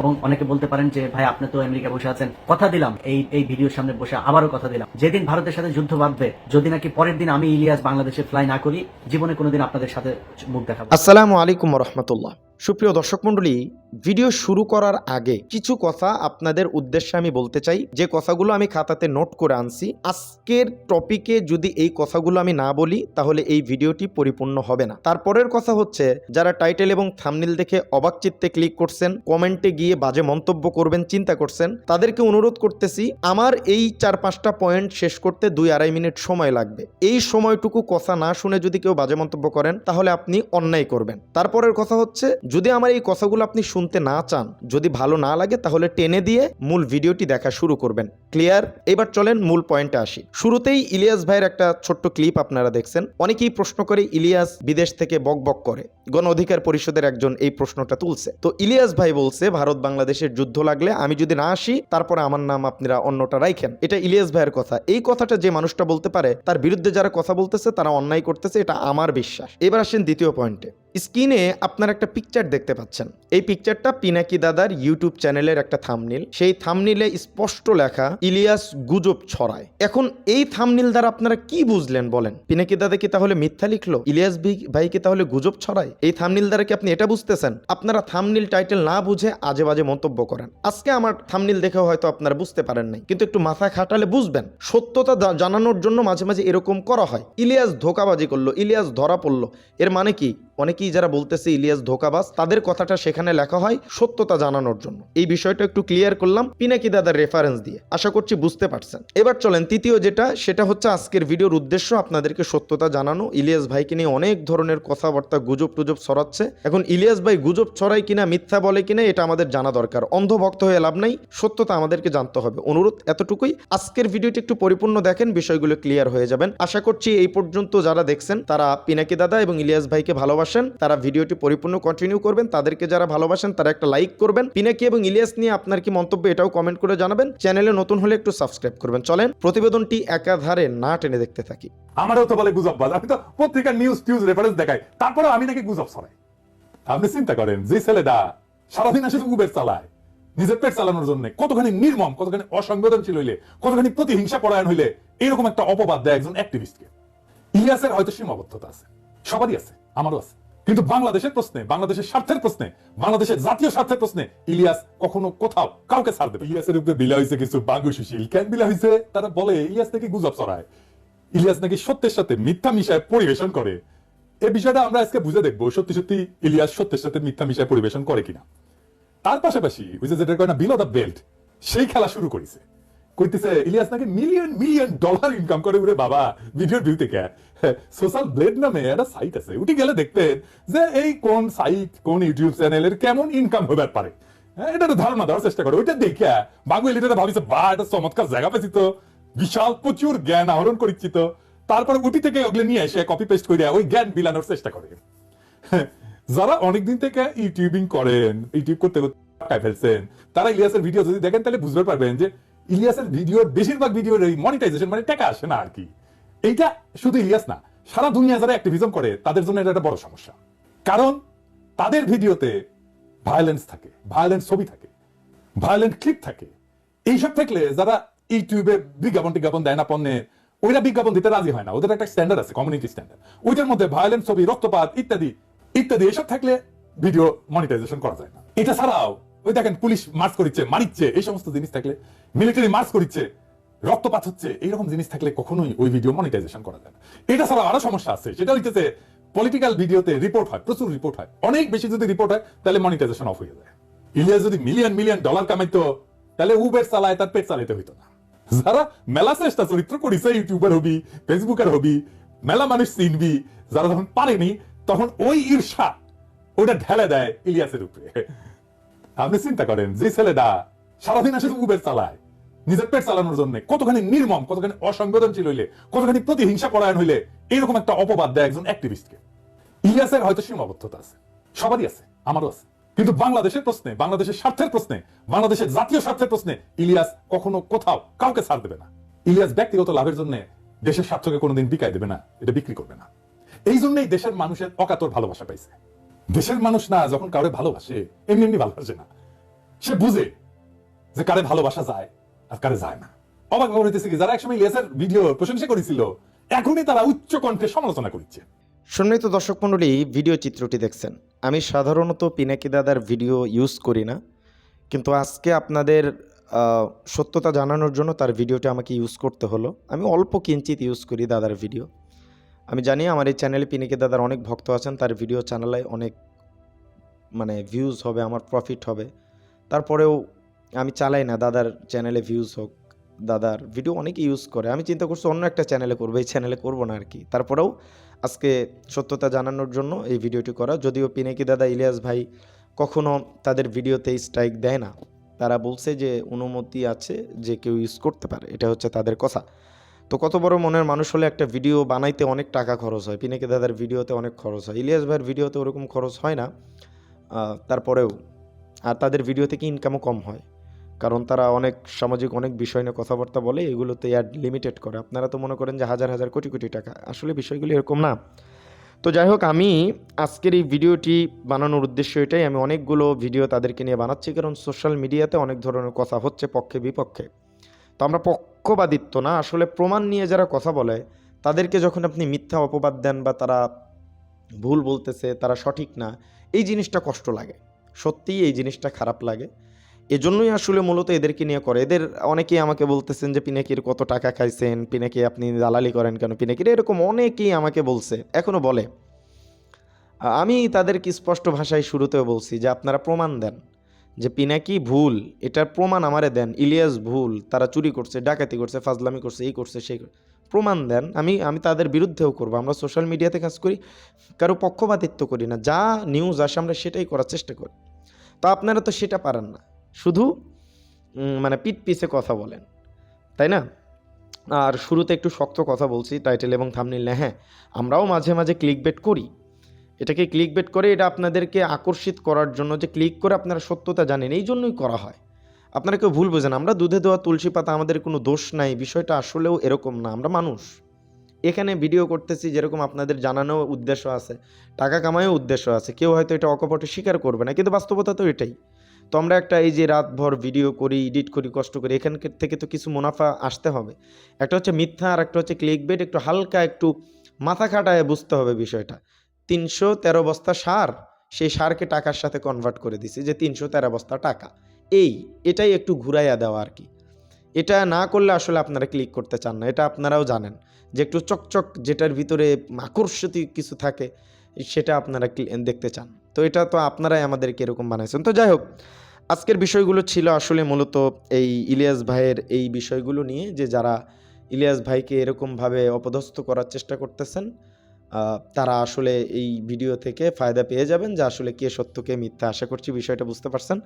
এবং অনেকে বলতে পারেন যে, ভাই, আপনি তো আমেরিকা বসে আছেন। কথা দিলাম। এই এই ভিডিওর সামনে বসে আবারও কথা দিলাম। যেদিন ভারতের সাথে যুদ্ধ বাঁধবে, যদি নাকি পরের দিন আমি ইলিয়াস বাংলাদেশে ফ্লাই না করি, জীবনে কোনোদিন আপনাদের সাথে মুখ দেখাবো আসসালামু আলাইকুম রহমতুল্লাহ। সুপ্রিয় দর্শক মণ্ডলী, ভিডিও শুরু করার আগে কিছু কথা আপনাদের উদ্দেশ্যে আমি বলতে চাই। যে কথাগুলো আমি খাতাতে নোট করে আনছি, আজকের টপিকে যদি এই কথাগুলো আমি না বলি, তাহলে এই ভিডিওটি পরিপূর্ণ হবে না। তারপরের কথা হচ্ছে, যারা টাইটেল এবং থামনিল দেখে অবাক চিত্তে ক্লিক করছেন কমেন্টে গিয়ে বাজে মন্তব্য করবেন, চিন্তা করছেন, তাদেরকে অনুরোধ করতেছি, আমার এই চার পাঁচটা পয়েন্ট শেষ করতে দুই আড়াই মিনিট সময় লাগবে। এই সময়টুকু কথা না শুনে যদি কেউ বাজে মন্তব্য করেন, তাহলে আপনি অন্যায় করবেন। তারপরের কথা হচ্ছে যদি আমার এই কথাগুলো আপনি শুনতে না চান, যদি ভালো না লাগে তাহলে টেনে দিয়ে মূল ভিডিওটি দেখা শুরু করবেন। ক্লিয়ার? এবার চলেন মূল পয়েন্টে আসি। শুরুতেই ইলিয়াস ভাইয়ের একটা ছোট্ট ক্লিপ আপনারা দেখছেন। অনেকেই প্রশ্ন করে ইলিয়াস বিদেশ থেকে বক বক করে। গণ অধিকার পরিষদের একজন এই প্রশ্নটা তুলছে। তো ইলিয়াস ভাই বলছে, ভারত বাংলাদেশের যুদ্ধ লাগলে আমি যদি না আসি, তারপরে আমার নাম আপনারা অন্যটা রাইখেন। এটা ইলিয়াস ভাইয়ের কথা। এই কথাটা যে মানুষটা বলতে পারে, তার বিরুদ্ধে যারা কথা বলতেছে, তারা অন্যায় করতেছে, এটা আমার বিশ্বাস। এবার আসেন দ্বিতীয় পয়েন্টে। স্ক্রিনে আপনার একটা পিকচার দেখতে পাচ্ছেন। এই পিকচারটা পিনাকি দাদার ইউটিউব চ্যানেলের একটা থামনিল সেই থামনিলে স্পষ্ট লেখা, ইলিয়াস গুজব ছড়ায়। এখন এই থামনিল দ্বারা আপনারা কি বুঝলেন বলেন? পিনাকি দাদা কি তাহলে মিথ্যা লিখলো? ইলিয়াস ভাই কি তাহলে গুজব ছড়ায়? এই থামনিল দ্বারা কি আপনি এটা বুঝতেছেন? আপনারা থামনিল টাইটেল না বুঝে আজে বাজে মন্তব্য করেন। আজকে আমার থামনিল দেখেও হয়তো আপনারা বুঝতে পারেন নাই। কিন্তু একটু মাথা খাটালে বুঝবেন। সত্যতা জানানোর জন্য মাঝে মাঝে এরকম করা হয়। ইলিয়াস ধোকাবাজি করল, ইলিয়াস ধরা পড়ল। এর মানে কি? অনেকেই যারা বলতেছে ইলিয়াস ধোকাবাজ তাদের কথাটা সেখানে লেখা হয় সত্যতা জানানোর জন্য। এই বিষয়টা একটু ক্লিয়ার করলাম পিনাকি দাদার রেফারেন্স দিয়ে। আশা করছি বুঝতে পারছেন। এবার চলেন তৃতীয় যেটা, সেটা হচ্ছে আজকের ভিডিওর উদ্দেশ্য আপনাদেরকে সত্যতা জানানো। ইলিয়াস ভাইকে নিয়ে অনেক ধরনের কথাবার্তা গুজব টুজব ছড়াচ্ছে। এখন ইলিয়াস ভাই গুজব ছড়ায় কিনা, মিথ্যা বলে কিনা, এটা আমাদের জানা দরকার। অন্ধভক্ত হয়ে লাভ নাই, সত্যতা আমাদেরকে জানতে হবে। অনুরোধ এতটুকুই। আজকের ভিডিওটি একটু পরিপূর্ণ দেখেন, বিষয়গুলো ক্লিয়ার হয়ে যাবেন। আশা করছি এই পর্যন্ত যারা দেখছেন, তারা পিনাকি দাদা এবং ইলিয়াস ভাইকে ভালোবাসেন। তারা ভিডিওটি পরিপূর্ণ কন্টিনিউ করবেন, তাদেরকে যারা ভালোবাসেন তারা একটা লাইক করবেন। পিনাকি এবং ইলিয়াস নিয়ে আপনার কি মন্তব্য এটাও কমেন্ট করে জানাবেন। চ্যানেলে নতুন হলে একটু সাবস্ক্রাইব করবেন। চলেন, প্রতিবেদনটি একাধারে না টেনে দেখতে থাকি। আমারও তো বলে গুজব বাজ। আমি তো পত্রিকার নিউজ টিউজ রেফারেন্স দেখাই। তারপরে আমি নাকি গুজব ছড়াই। আপনি চিন্তা করেন, যে ছেলেটা সারাদিন আসে উবের চালায়, নিজের পেট চালানোর জন্য, কতখানি নির্মম, কতখানি অসংবেদনশীল হইলে, কতখানি প্রতিহিংসা পরায়ণ হইলে, এরকম একটা অপবাদ দেয় একজন অ্যাক্টিভিস্টকে ইলিয়াসের হয়তো সীমাবদ্ধতা আছে। সবারই আছে, আমারও আছে। কিন্তু বাংলাদেশের প্রশ্নে, বাংলাদেশের স্বার্থের প্রশ্নে, বাংলাদেশের জাতীয় স্বার্থের প্রশ্নে ইলিয়াস কখনো কোথাও কাউকে ছাড় দেবে ইলিয়াসের উপরে বিলা হয়েছে কিছু বাঙ্গু সুশীল কেন বিলা হয়েছে তারা বলে, ইলিয়াস নাকি গুজব ছড়ায়। ইলিয়াস নাকি সত্যের সাথে মিথ্যা মিশায় পরিবেশন করে। এই বিষয়টা আমরা আজকে বুঝে দেখব, সত্যি সত্যি ইলিয়াস সত্যের সাথে মিথ্যা মিশায় পরিবেশন করে কিনা। তার পাশাপাশি, ওই যে যেটা কয় বিলো দ্য বেল্ট, সেই খেলা শুরু করেছে। কইতেছে, ইলিয়াস নাকি মিলিয়ন মিলিয়ন ডলার ইনকাম করে উরে বাবা ভিডিওর ভিউ থেকে। সোশ্যাল ব্লেড নামে একটা সাইট আছে। উঠে গেলে দেখতেন যে এই কোন সাইট কোন ইউটিউব চ্যানেলের কেমন ইনকাম হবার পারে। হ্যাঁ, এটা একটা ধারণা দেওয়ার চেষ্টা করে। ওইটা দেখে বাবু এলিটা ভাবিছে বা এটা চমৎকার জায়গা পেয়েছি তো। বিশাল প্রচুর জ্ঞান আহরণ করেছি তো। তারপরে উটি থেকে ওগুলো নিয়ে এসে কপি পেস্ট করে ওই জ্ঞান বিলানোর চেষ্টা করে। যারা অনেকদিন থেকে ইউটিউবিং করেন ইউটিউব করতে করতে ফেলছেন তারা ইলিয়াসের ভিডিও যদি দেখেন তাহলে বুঝতে পারবেন যে ইলিয়াসের ভিডিওর বেশিরভাগ ভিডিওর এই মনিটাইজেশন মানে টাকা আসে না আর কি। এইটা শুধু ইলিয়াস না, সারা দুনিয়া যারা অ্যাক্টিভিজম করে, তাদের জন্য এটা একটা বড় সমস্যা। কারণ তাদের ভিডিওতে ভায়োলেন্স থাকে ভায়োলেন্স ছবি থাকে ভায়োলেন্ট ক্লিপ থাকে। এইসব থাকলে যারা ইউটিউবে বিজ্ঞাপন টিজ্ঞাপন দেয় না পণ্যে ওইটা বিজ্ঞাপন দিতে রাজি হয় না। ওদের একটা স্ট্যান্ডার্ড আছে কমিউনিটি স্ট্যান্ডার্ড ওইটার মধ্যে ভায়োলেন্ট ছবি, রক্তপাত ইত্যাদি ইত্যাদি এসব থাকলে ভিডিও মনিটাইজেশন করা যায় না। এটা ছাড়াও, ওই দেখেন, পুলিশ মার্চ করিচ্ছে, মারিচ্ছে, এই সমস্ত জিনিস থাকলে মিলিটারি মার্চ করিচ্ছে রক্তপাত হচ্ছে, এইরকম জিনিস থাকলে কখনোই ওই ভিডিও মনিটাইজেশন করা যায় না। এটা ছাড়াও আরও সমস্যা আছে, সেটা হইতেছে পলিটিক্যাল ভিডিওতে রিপোর্ট হয়, প্রচুর রিপোর্ট হয়। অনেক বেশি যদি রিপোর্ট হয়, তাহলে মনিটাইজেশন অফ হয়ে যায়। ইলিয়াস যদি মিলিয়ন মিলিয়ন ডলার কামাইতো, তাহলে উবের চালায়, তার পেট চালাইতে হইতো না। যারা মেলা চেষ্টা চরিত্র করিছে ইউটিউবার হবি ফেসবুকের হবি, মেলা মানুষ চিনবি, যারা যখন পারেনি, তখন ওই ঈর্ষা, ওটা ঢেলে দেয় ইলিয়াসের উপরে। আপনি চিন্তা করেন, যে ছেলেটা সারাদিন আসে উবের চালায় নিজের পেট চালানোর জন্য। কতখানি নির্মম, কতখানি অসংবেদনশীল হইলে, কতখানি প্রতিহিংসা পরায়ণ হইলে এরকম একটা অপবাদ দেয় একজন অ্যাক্টিভিস্টকে ইলিয়াসের হয়তো সীমাবদ্ধতা আছে। সবারই আছে, আমারও আছে। কিন্তু বাংলাদেশের প্রশ্নে, বাংলাদেশের স্বার্থের প্রশ্নে, বাংলাদেশের জাতীয় স্বার্থের প্রশ্নে ইলিয়াস কখনো কোথাও কাউকে ছাড় দেবে না। ইলিয়াস ব্যক্তিগত লাভের জন্য দেশের স্বার্থকে কোনোদিন বিকাই দেবে না, এটা বিক্রি করবে না। এই জন্যই দেশের মানুষের অকাতর ভালোবাসা পাইছে। দেশের মানুষ না, যখন কাউরে ভালোবাসে, এমনি এমনি ভালোবাসে না। সে বুঝে যে কারে ভালোবাসা যায় আর কারে যায় না। অবাক হইতেছে কি, যারা একসময় ইলিয়াসের ভিডিও প্রশংসা করেছিল, এখনই তারা উচ্চ কণ্ঠে সমালোচনা করছে সম্মানিত দর্শক মণ্ডলী ভিডিও চিত্রটি দেখছেন। আমি সাধারণত পিনাকি দাদার ভিডিও ইউজ করি না, কিন্তু আজকে আপনাদের সত্যতা জানানোর জন্য তার ভিডিওটা আমাকে ইউজ করতে হলো। আমি অল্প কিঞ্চিত ইউজ করি দাদার ভিডিও। আমি জানি আমার এই চ্যানেলে পিনাকি দাদার অনেক ভক্ত আছেন, তার ভিডিও চ্যানেলে অনেক মানে ভিউজ হবে, আমার প্রফিট হবে। তারপরেও আমি চালাই না, দাদার চ্যানেলে ভিউজ হোক, দাদার ভিডিও অনেকে ইউজ করে। আমি চিন্তা করছি অন্য একটা চ্যানেলে করব, এই চ্যানেলে করব না আর কি। তারপরেও আজকে সত্যতা জানানোর জন্য এই ভিডিওটি করা। যদিও পিনাকি দাদা, ইলিয়াস ভাই কখনো তাদের ভিডিওতে স্ট্রাইক দেয় না। তারা বলছে যে অনুমতি আছে যে কেউ ইউজ করতে পারে, এটা হচ্ছে তাদের কথা। তো কত বড় মনের মানুষ হলে একটা ভিডিও বানাইতে অনেক টাকা খরচ হয়, পিনাকি দাদার ভিডিওতে অনেক খরচ হয়। ইলিয়াস ভাইয়ের ভিডিওতে ওরকম খরচ হয় না তারপরেও। আর তাদের ভিডিও থেকে ইনকামও কম হয়। কারণ তারা অনেক সামাজিক অনেক বিষয় নিয়ে কথাবার্তা বলে, এগুলোতে অ্যাড লিমিটেড করে। আপনারা তো মনে করেন যে হাজার হাজার কোটি কোটি টাকা। আসলে বিষয়গুলি এরকম না। তো যাই হোক, আমি আজকের এই ভিডিওটি বানানোর উদ্দেশ্য এটাই। আমি অনেকগুলো ভিডিও তাদেরকে নিয়ে বানাচ্ছি, কারণ সোশ্যাল মিডিয়াতে অনেক ধরনের কথা হচ্ছে পক্ষে, বিপক্ষে। তো আমরা পক্ষবাদিত্ব না, আসলে প্রমাণ নিয়ে যারা কথা বলে, তাদেরকে যখন আপনি মিথ্যা অপবাদ দেন বা তারা ভুল বলতেছে, তারা সঠিক না, এই জিনিসটা কষ্ট লাগে। সত্যিই এই জিনিসটা খারাপ লাগে। এজন্যই আসলে মূলত এদেরকে নিয়ে করে। এদের অনেকেই আমাকে বলতেছেন যে, পিনাকির কত টাকা খাইছেন? পিনাকি আপনি দালালি করেন কেন? পিনাকির এরকম অনেকেই আমাকে বলছে এখনও বলে। আমি তাদেরকে স্পষ্ট ভাষায় শুরুতেও বলছি যে, আপনারা প্রমাণ দেন যে পিনাকি ভুল, এটার প্রমাণ আমারে দেন। ইলিয়াস ভুল, তারা চুরি করছে, ডাকাতি করছে, ফাজলামি করছে, এই করছে, সেই প্রমাণ দেন। আমি আমি তাদের বিরুদ্ধেও করব। আমরা সোশ্যাল মিডিয়াতে কাজ করি, কারও পক্ষপাতিত্ব করি না। যা নিউজ আসে, আমরা সেটাই করার চেষ্টা করি। তো আপনারা তো সেটা পারেন না। শুধু মানে পিট পিছে কথা বলেন, তাই না? আর শুরুতে একটু শক্ত কথা বলছি টাইটেল এবং থামনিল হ্যাঁ আমরাও মাঝে মাঝে ক্লিক বেট করি। এটাকে ক্লিক বেট করে এটা আপনাদেরকে আকর্ষিত করার জন্য যে ক্লিক করে আপনারা সত্যতা জানেন, এই জন্যই করা হয়। আপনারা কেউ ভুল বোঝেন আমরা দুধে দেওয়া তুলসী পাতা, আমাদের কোনো দোষ নাই, বিষয়টা আসলেও এরকম না, আমরা মানুষ। এখানে ভিডিও করতেছি, যেরকম আপনাদের জানানো উদ্দেশ্য আছে, টাকা কামায়ও উদ্দেশ্য আছে, কেউ হয়তো এটা অকপটে স্বীকার করবে না, কিন্তু বাস্তবতা তো এটাই। তো আমরা একটা এই যে রাতভর ভিডিও করি এডিট করি, কষ্ট করি, এখান থেকে তো কিছু মুনাফা আসতে হবে। একটা হচ্ছে মিথ্যা আর একটা হচ্ছে ক্লিক বেড একটু হালকা একটু মাথা খাটায় বুঝতে হবে বিষয়টা। তিনশো তেরো বস্তা সার, সেই সারকে টাকার সাথে কনভার্ট করে দিছি যে তিনশো তেরো বস্তা টাকা। এই, এটাই একটু ঘুরাইয়া দেওয়া আর কি। এটা না করলে আসলে আপনারা ক্লিক করতে চান না, এটা আপনারাও জানেন। যে একটু চকচক যেটার ভিতরে আকর্ষিত কিছু থাকে, সেটা আপনারা দেখতে চান। তো এটা তো আপনারাই আমাদেরকে এরকম বানাইছেন। তো যাই হোক আজকের বিষয়গুলো ছিল আসলে মূলত এই ইলিয়াস ভাইয়ের এই বিষয়গুলো নিয়ে যে যারা ইলিয়াস ভাইকে এরকমভাবে অপদস্থ করার চেষ্টা করতেছেন তারা আসলে এই ভিডিও থেকে ফায়দা পেয়ে যাবেন যে আসলে কে সত্য, কে মিথ্যা, আশা করছি বিষয়টা বুঝতে পারছেন।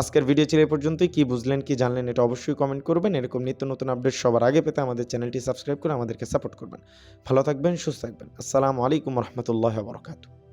আজকের ভিডিও ছিল এই পর্যন্তই। কি বুঝলেন, কি জানলেন এটা অবশ্যই কমেন্ট করবেন। এরকম নিত্য নতুন আপডেট সবার আগে পেতে আমাদের চ্যানেলটি সাবস্ক্রাইব করে আমাদেরকে সাপোর্ট করবেন। ভালো থাকবেন, সুস্থ থাকবেন। আসসালামু আলাইকুম রহমতুল্লাহ বরকাত